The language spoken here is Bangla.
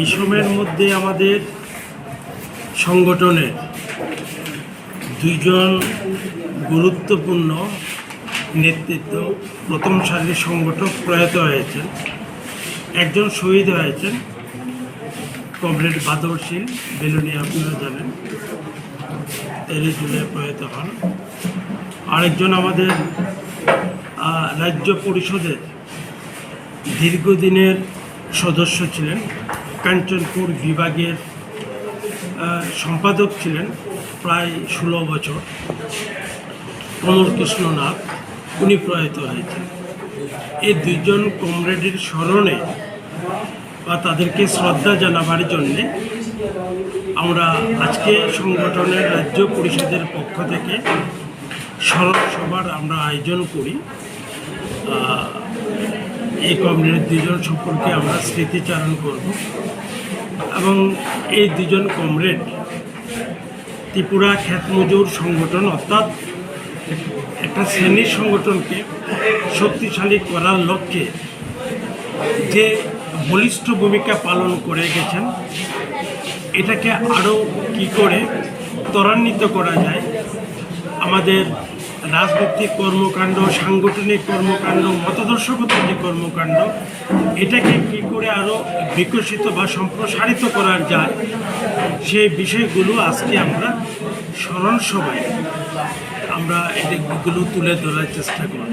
এই মধ্যে আমাদের সংগঠনের দুইজন গুরুত্বপূর্ণ নেতৃত্ব, প্রথম সারির সংগঠক প্রয়াত হয়েছেন। একজন শহীদ হয়েছেন, কমরেড বাদর সিং, বেলুনি আপনারা জানেন তেরোই জুলাই প্রয়াত হন। আরেকজন আমাদের রাজ্য পরিষদের দীর্ঘদিনের সদস্য ছিলেন কাঞ্চনপুর বিভাগের সম্পাদক ছিলেন প্রায় ষোলো বছর কমল কৃষ্ণ নাথ উনি প্রয়াত হয়েছেন। এই দুইজন কমরেডের স্মরণে বা তাদেরকে শ্রদ্ধা জানাবার জন্যে আমরা আজকে সংগঠনের রাজ্য পরিষদের পক্ষ থেকে স্মরণ সভার আমরা আয়োজন করি। এই কমরেড দুজন সম্পর্কে আমরা স্মৃতিচারণ করব। এবং এই দুজন কমরেড ত্রিপুরা খ্যাত মজুর সংগঠন অর্থাৎ একটা শ্রেণির সংগঠনকে শক্তিশালী করার লক্ষ্যে যে বলিষ্ঠ ভূমিকা পালন করে গেছেন, এটাকে আরও কি করে ত্বরান্বিত করা যায়, আমাদের রাজনৈতিক কর্মকাণ্ড, সাংগঠনিক কর্মকাণ্ড মতাদর্শগত যে কর্মকাণ্ড, এটাকে কি করে আরও বিকশিত বা সম্প্রসারিত করার যায় সেই বিষয়গুলো আজকে আমরা স্মরণ সভায় আমরা এগুলো তুলে ধরার চেষ্টা করব।